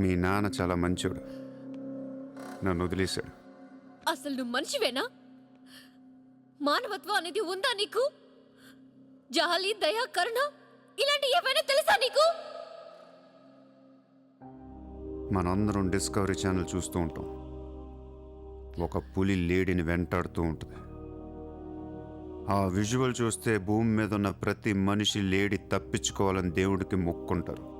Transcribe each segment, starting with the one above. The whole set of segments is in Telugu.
మీ నాన్న చాలా మంచోడు. నన్ను వదిలేశాడు. అసలు నువ్వు మనిషివేనా? మానవత్వం అనేది ఉందా నీకు? జాలి దయ కరుణ ఇలాంటి ఏమైనా తెలుసా నీకు? మనందరం డిస్కవరీ ఛానల్ చూస్తూ ఉంటాం. ఒక పులి లేడిని వెంటాడుతూ ఉంటుంది. ఆ విజువల్ చూస్తే భూమి మీద ఉన్న ప్రతి మనిషి లేడి తప్పించుకోవాలని దేవుడికి మొక్కుంటారు.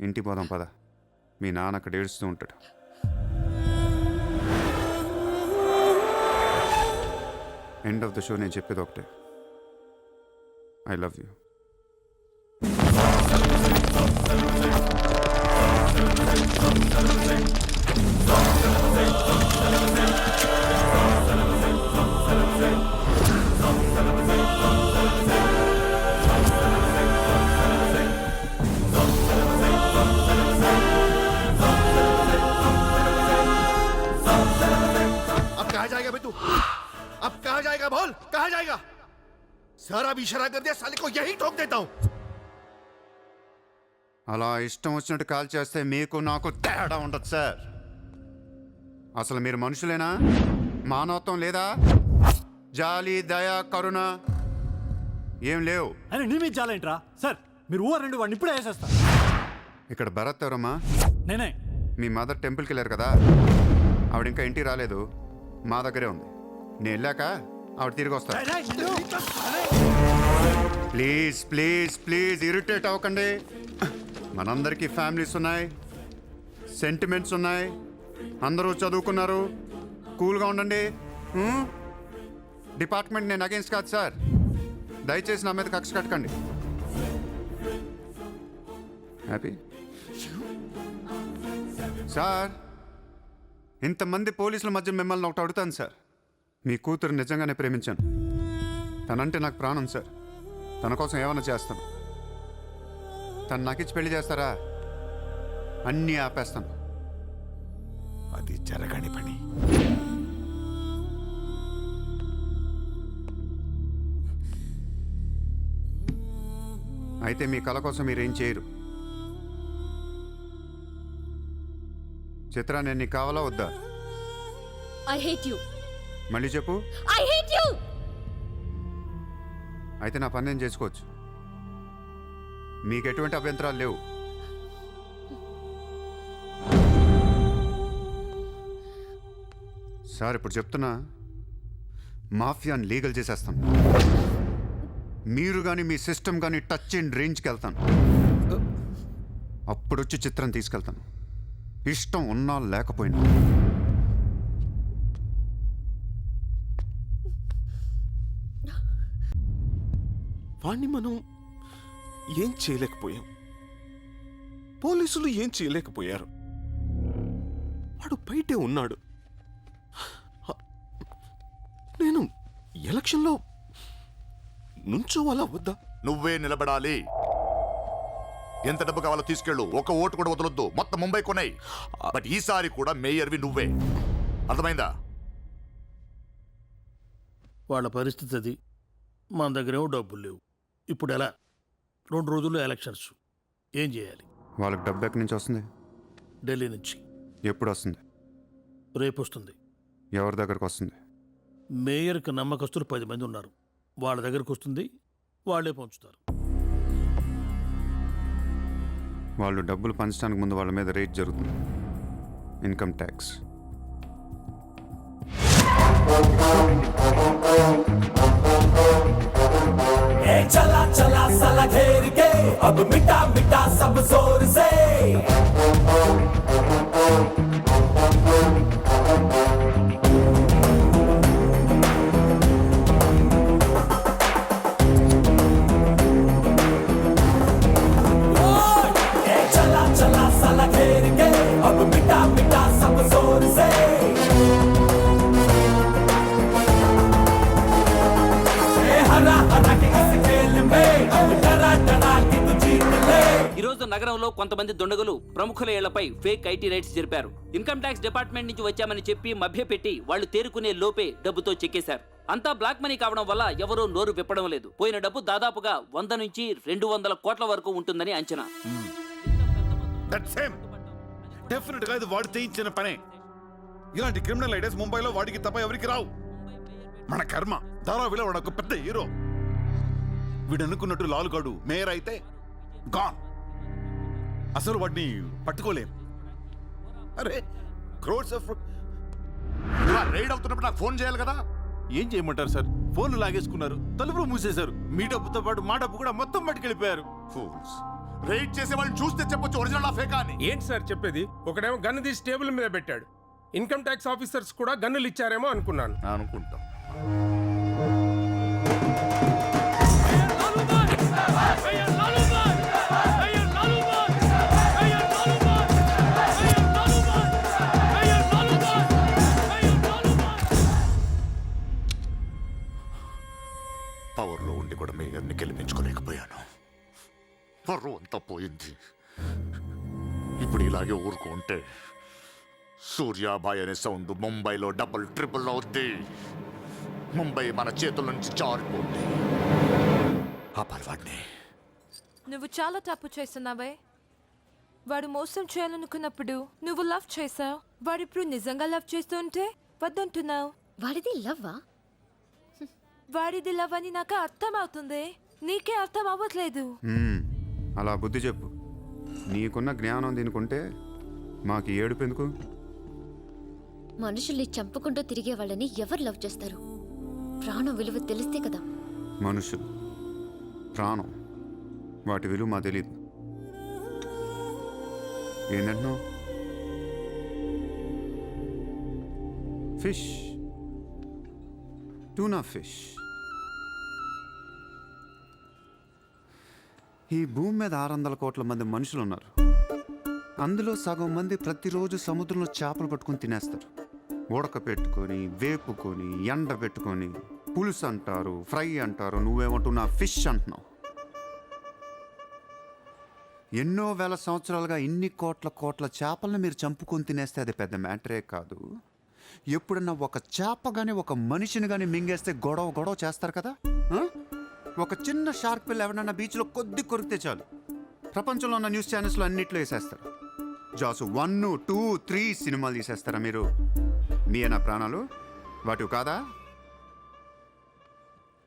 ఇంటి పోదాం పద. మీ నాన్న అక్కడ ఏడుస్తూ ఉంటాడు. ఎండ్ ఆఫ్ ద షో నేను చెప్పేది ఒకటే. ఐ లవ్ యూ अब जाएगा बे तू अब कहा जाएगा बोल कहा जाएगा सारा भी इशारा कर दिया साले को यही ठोक देता हूं అలా ఇష్టం వచ్చినట్టు కాల్ చేస్తే మీకు నాకు తేడా ఉండదు సార్ అసలు మీరు మనుషులేనా మానవత్వం లేదా జాలి దయ కరుణ ఏం లేవు అని నీ మీద చాలేంట్రా సార్ మీరు ఊరు రెండు వాడిని ఇప్పుడే వేసేస్తా ఇక్కడ భరత్ ఎవరమ్మా నేనే మీ మదర్ టెంపుల్కి వెళ్ళారు కదా ఆవిడ ఇంకా ఇంటికి రాలేదు మా దగ్గరే ఉంది. నేను వెళ్ళాక ఆవిడ తిరిగి నిన్ను. ప్లీజ్ ప్లీజ్ ప్లీజ్ ఇరిటేట్ అవ్వకండి. మనందరికీ ఫ్యామిలీస్ ఉన్నాయి. సెంటిమెంట్స్ ఉన్నాయి. అందరూ చదువుకున్నారు. కూల్గా ఉండండి? డిపార్ట్మెంట్ నేను అగేన్స్ట్ కాదు సార్. దయచేసి నా మీద కక్ష కట్టకండి. Happy sir. ఇంతమంది పోలీసుల మధ్య మిమ్మల్ని ఒకటి అడుగుతాను సార్. మీ కూతురు నిజంగానే ప్రేమించాను. తనంటే నాకు ప్రాణం సార్. తన కోసం ఏమైనా చేస్తాను. తను నాకిచ్చి పెళ్ళి చేస్తారా? అన్నీ ఆపేస్తాను. అది జరగని పని. అయితే మీ కళ కోసం మీరేం చేయరు. చిత్ర నేను నీకు కావాలా వద్దా? ఐ హేట్ యు మళ్ళీ చెప్పు. ఐ హేట్ యు అయితే నా పని నేను చేసుకోవచ్చు. మీకు ఎటువంటి అభ్యంతరాలు లేవు. సార్ ఇప్పుడు చెప్తున్నా మాఫియాని లీగల్ చేసేస్తాను. మీరు కానీ మీ సిస్టమ్ కానీ టచ్ అండ్ రేంజ్కి వెళ్తాను. అప్పుడు వచ్చి చిత్రం తీసుకెళ్తాను. ఇష్టం ఉన్నా లేకపోయినా. వాణ్ణి మనం ఏం చేయలేకపోయాం. పోలీసులు ఏం చేయలేకపోయారు. వాడు బయటే ఉన్నాడు. నేను ఎలక్షన్లో నుంచోవాలా వద్దా? నువ్వే నిలబడాలి. ఎంత డబ్బు కావాలో తీసుకెళ్ళు. ఒక ఓటు కూడా వదలొద్దు. మొత్తం ముంబై కొనాయి. బట్ ఈసారి కూడా మేయర్వి నువ్వే. అర్థమైందా? వాళ్ళ పరిస్థితి అది. మన దగ్గరేమో డబ్బులు లేవు. ఇప్పుడు ఎలా? రెండు రోజుల్లో ఎలక్షన్స్ ఏం చేయాలి? వాళ్ళకి డబ్బు ఎక్కడి నుంచి వస్తుంది? ఢిల్లీ నుంచి. ఎప్పుడు వస్తుంది? రేపు వస్తుంది. ఎవరి దగ్గరకు వస్తుంది? మేయర్కి నమ్మకస్తులు పది మంది ఉన్నారు. వాళ్ళ దగ్గరకు వస్తుంది. వాళ్ళే పంచుతారు. వాళ్ళు డబ్బులు పంచడానికి ముందు వాళ్ళ మీద రేట్ జరుగుతుంది ఇన్కమ్ ట్యాక్స్ ए चला चला साला घेर के अब मिटा मिटा सब जोर से నగరంలో కొంతమంది దుండగులు ప్రముఖుల ఇళ్ళపై ఫేక్ ఐటీ రైట్స్ జరిపారు. ఇన్కమ్ ట్యాక్స్ డిపార్ట్మెంట్ నుంచి వచ్చామని చెప్పి మభ్యపెట్టి వాళ్ళు తేరుకునే లోపే డబ్బుతో చెక్కేశారు. అంతా బ్లాక్ మనీ కావడం వల్ల ఎవరూ నోరు విప్పడం లేదు. పోయిన డబ్బు దాదాపుగా వంద నుంచి రెండు వందల కోట్ల వరకు ఉంటుందని అంచనా. డెఫినెట్గా ఇది వాడు చేయించిన పనే. ఇలాంటి క్రిమినల్ ఐడియాస్ ముంబైలో వాడికి తప్ప ఎవరికి రావు. మన కర్మ ధారావిలో వాడు ఒక పెద్ద హీరో. వీడు అనుకున్నట్టు లాలుగాడు మేయర్ అయితే గాన్ అసలు వాడిని పట్టుకోలేం. అరే క్రోడ్స్ ఆఫ్ రైడ్ అవుతున్నప్పుడు నాకు ఫోన్ చేయాలి కదా? ఏం చేయమంటారు సార్? ఫోన్లు లాగేసుకున్నారు తలుపులు మూసేశారు. మీ డబ్బుతో పాటు మా డబ్బు కూడా మొత్తం పట్టుకెళ్ళిపోయారు. ఫూల్స్ రైడ్ చేసే వాళ్ళని చూస్తే చెప్పొచ్చు ఒరిజినల్ ఫేకా అని. ఏంటి సార్ చెప్పేది? ఒకడేమో గన్ను తీసి టేబుల్ మీద పెట్టాడు. ఇన్కమ్ ట్యాక్స్ ఆఫీసర్స్ కూడా గన్నులు ఇచ్చారేమో అనుకున్నాను. అనుకుంటా. పర్రు అంతా పోయింది ఇప్పుడు ఇలాగే ఊరుకుంటే సూర్యాబాయ్ అనే సౌండ్ ముంబైలో డబుల్ ట్రిపుల్ అవుద్ది. ముంబై మన చేతుల నుంచి జారిపోద్ది. ఆపాలి వాడిని నువ్వు చాలా తప్పు చేస్తున్నావే. వాడు మోసం చేయాలనుకున్నప్పుడు నువ్వు లవ్ చేసావు వాడిప్పుడు నిజంగా లవ్ చేస్తుంటే వద్దంటున్నావు. వాడిది లవ్వా? వాడిది లవ్ అని నాకు అర్థం అవుతుంది నీకే అర్థం అవ్వట్లేదు. అలా బుద్ధి చెప్పు. నీకున్న జ్ఞానం దీనికుంటే మాకు ఈ ఏడుపు ఎందుకు? మనుషుల్ని చంపుకుంటూ తిరిగే వాళ్ళని ఎవరు లవ్ చేస్తారు? ప్రాణం విలువ తెలిస్తే కదా. మనుషులు. ప్రాణం. వాటి విలువ మా తెలీదు. ఏంటంటున్నావు? ఫిష్. Tuna fish. ఈ భూమి మీద ఆరు వందల కోట్ల మంది మనుషులు ఉన్నారు అందులో సగం మంది ప్రతిరోజు సముద్రంలో చేపలు పట్టుకొని తినేస్తారు. ఉడక పెట్టుకొని వేపుకొని ఎండ పెట్టుకొని పులుసు అంటారు ఫ్రై అంటారు నువ్వేమంటున్నా ఫిష్ అంటున్నావు. ఎన్నో వేల సంవత్సరాలుగా ఇన్ని కోట్ల కోట్ల చేపలను మీరు చంపుకొని తినేస్తే అది పెద్ద మ్యాటరే కాదు. ఎప్పుడన్నా ఒక చేప కానీ ఒక మనిషిని కానీ మింగేస్తే గొడవ గొడవ చేస్తారు కదా? ఒక చిన్న షార్క్ పిల్ల ఎవరన్నా బీచ్లో కొద్ది కొరికితే చాలు. ప్రపంచంలో ఉన్న న్యూస్ ఛానల్స్లో అన్నిట్లో వేసేస్తారు. జాసు వన్ టూ త్రీ సినిమాలు తీసేస్తారా మీరు? మీ నా ప్రాణాలు? వాటివి కాదా?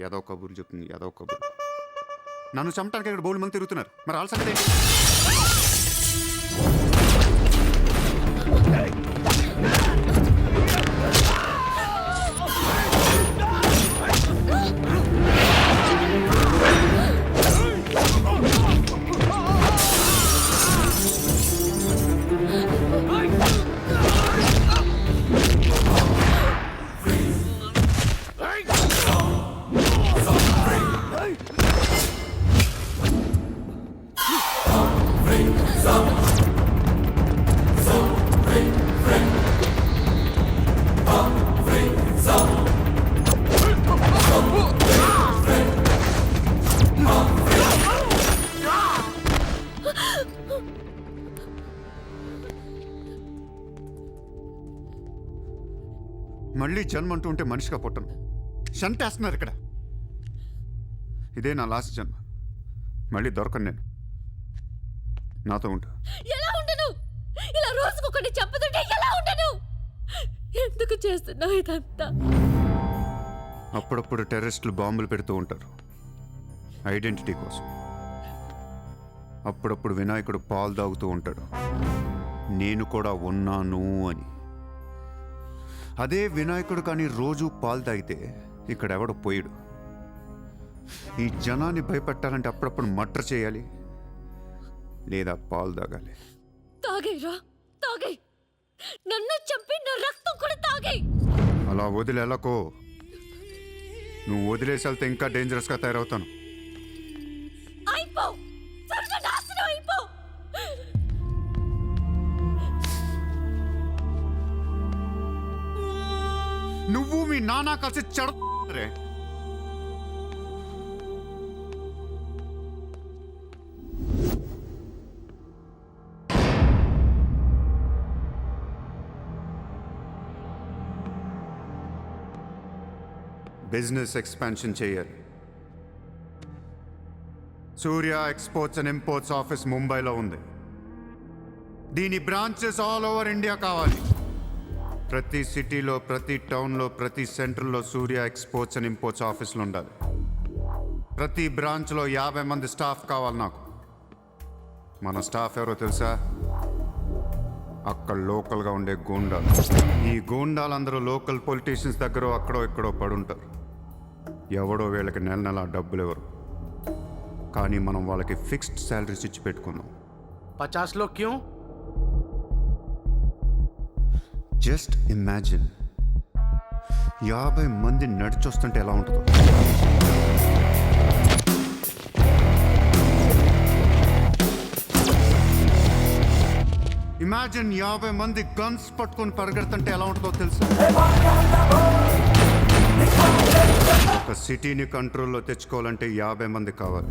ఏదో కబుర్లు చెప్తుంది ఏదో కబుర్లు నన్ను చంపడానికి ఇక్కడ బౌల్ మంది తిరుగుతున్నారు. మరి వాళ్ళ మళ్ళీ జన్మ అంటూ ఉంటే మనిషిగా పుట్టను. షంటేస్తున్నారు ఇక్కడ. ఇదే నా లాస్ట్ జన్మ. మళ్ళీ దొరకను నేను. నాతో ఉంటా ఎలా ఉండను? ఇలా రోజుకొకటి ఎలా ఉండను? ఎందుకు చేస్తున్నావు ఇదంతా? అప్పుడప్పుడు టెర్రరిస్టులు బాంబులు పెడుతూ ఉంటారు. ఐడెంటిటీ కోసం. అప్పుడప్పుడు వినాయకుడు పాలు తాగుతూ ఉంటాడు. నేను కూడా ఉన్నాను అని. అదే వినాయకుడు కానీ రోజు పాలు తాగితే ఇక్కడ ఎవడు పోయాడు. ఈ జనాన్ని భయపెట్టాలంటే అప్పుడప్పుడు మట్ర చేయాలి లేదా పాలు తాగాలి. తాగేరా తాగే నన్ను చంపి నా రక్తం కూడా తాగే అలా వదిలేలకో నువ్వు వదిలేసి వెళ్తే ఇంకా డేంజరస్గా తయారవుతాను. మీ నాన్న కలిసి చెడ బిజినెస్ ఎక్స్పాన్షన్ చేయాలి. Surya exports and imports office ముంబైలో ఉంది. దీని బ్రాంచెస్ ఆల్ ఓవర్ ఇండియా కావాలి. ప్రతి సిటీలో ప్రతి టౌన్లో ప్రతి సెంటర్లో సూర్య ఎక్స్పోర్ట్స్ అండ్ ఇంపోర్ట్స్ ఆఫీసులు ఉండాలి. ప్రతి బ్రాంచ్లో యాభై మంది స్టాఫ్ కావాలి నాకు. మన స్టాఫ్ ఎవరో తెలుసా? అక్కడ లోకల్గా ఉండే గూండాలు. ఈ గూండాలందరూ లోకల్ పొలిటీషియన్స్ దగ్గర అక్కడో ఇక్కడో పడుంటారు. ఎవడో వీళ్ళకి నెల నెల డబ్బులు ఎవరు కానీ మనం వాళ్ళకి ఫిక్స్డ్ శాలరీస్ ఇచ్చి పెట్టుకున్నాం పచాస్లో క్యూ? జస్ట్ ఇమాజిన్ యాభై మంది నడిచొస్తుంటే ఎలా ఉంటుందో. ఇమాజిన్ యాభై మంది గన్స్ పట్టుకొని పరిగెడుతుంటే ఎలా ఉంటుందో తెలుసా? ఒక సిటీని కంట్రోల్లో తెచ్చుకోవాలంటే యాభై మంది కావాలి.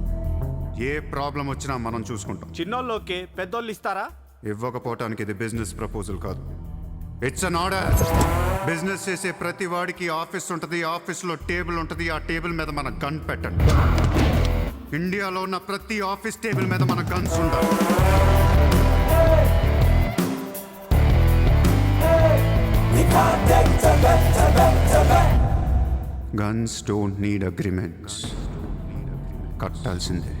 ఏ ప్రాబ్లం వచ్చినా మనం చూసుకుంటాం. చిన్నోళ్ళు ఓకే పెద్దోళ్ళు ఇస్తారా? ఇవ్వకపోవటానికి ఇది బిజినెస్ ప్రపోజల్ కాదు. ఇట్స్ అన్ ఆర్డర్ బిజినెస్ చేసే ప్రతి వాడికి ఆఫీస్ ఉంటుంది ఆఫీస్లో టేబుల్ ఉంటుంది ఆ టేబుల్ మీద మన గన్ పెట్టండి. ఇండియాలో ఉన్న ప్రతి ఆఫీస్ టేబుల్ మీద మన గన్స్ ఉండాలి. గన్స్ డోంట్ నీడ్ అగ్రిమెంట్స్ కట్టాల్సిందే.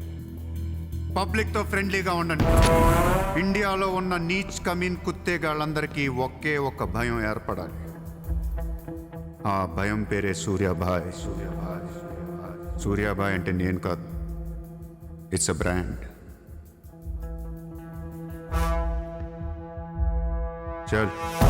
పబ్లిక్తో ఫ్రెండ్లీగా ఉండండి. ఇండియాలో ఉన్న నీచ్ కమీన్ కుత్తేగాళ్ళందరికీ ఒకే ఒక భయం ఏర్పడాలి. ఆ భయం పేరే సూర్యాభాయ్. సూర్యాభాయ్ సూర్యాభాయ్ అంటే నేను కాదు. ఇట్స్ అ బ్రాండ్ చల్.